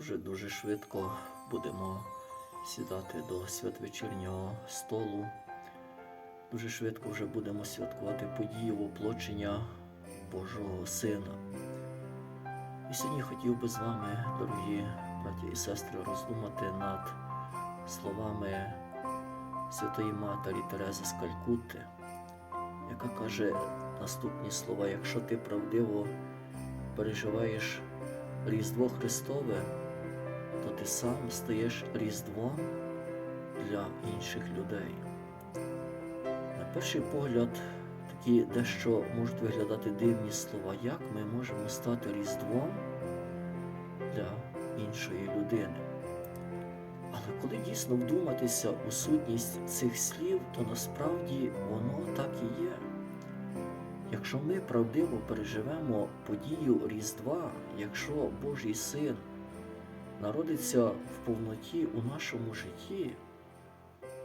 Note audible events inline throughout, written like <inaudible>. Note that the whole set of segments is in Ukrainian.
Вже дуже швидко будемо сідати до святвечірнього столу. Дуже швидко вже будемо святкувати подію воплочення Божого Сина. І сьогодні хотів би з вами, дорогі браті і сестри, роздумати над словами Святої Матері Терези з Калькутти, яка каже наступні слова: якщо ти правдиво переживаєш Різдво Христове, то ти сам стаєш Різдвом для інших людей. На перший погляд, такі дещо можуть виглядати дивні слова, як ми можемо стати Різдвом для іншої людини. Але коли дійсно вдуматися у сутність цих слів, то насправді воно так і є. Якщо ми правдиво переживемо подію Різдва, якщо Божий Син народиться в повноті у нашому житті,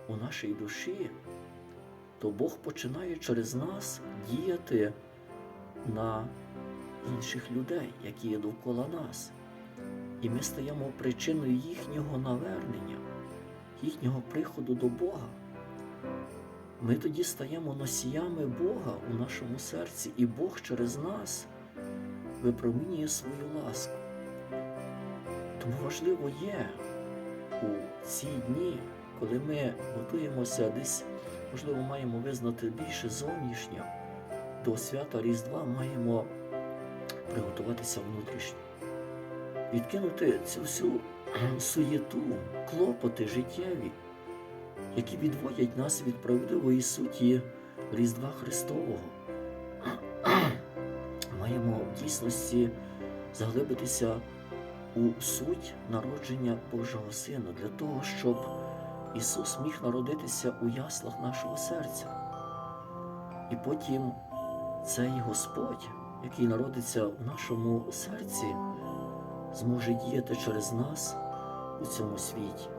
у нашій душі, то Бог починає через нас діяти на інших людей, які є довкола нас. І ми стаємо причиною їхнього навернення, їхнього приходу до Бога. Ми тоді стаємо носіями Бога у нашому серці, і Бог через нас випромінює свою ласку. Тому важливо є у ці дні, коли ми готуємося десь, можливо, маємо визнати більше зовнішньо, до свята Різдва маємо приготуватися внутрішньо, відкинути цю всю <clears throat> суєту, клопоти життєві які відводять нас від правдивої суті Різдва Христового. <clears throat> Маємо в дійсності заглибитися у суть народження Божого Сина для того, щоб Ісус міг народитися у яслах нашого серця. І потім цей Господь, який народиться в нашому серці, зможе діяти через нас у цьому світі.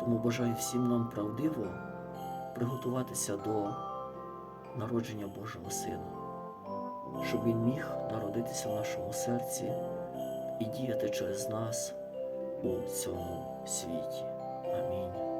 Тому бажаю всім нам правдиво приготуватися до народження Божого Сина, щоб Він міг народитися в нашому серці і діяти через нас у цьому світі. Амінь.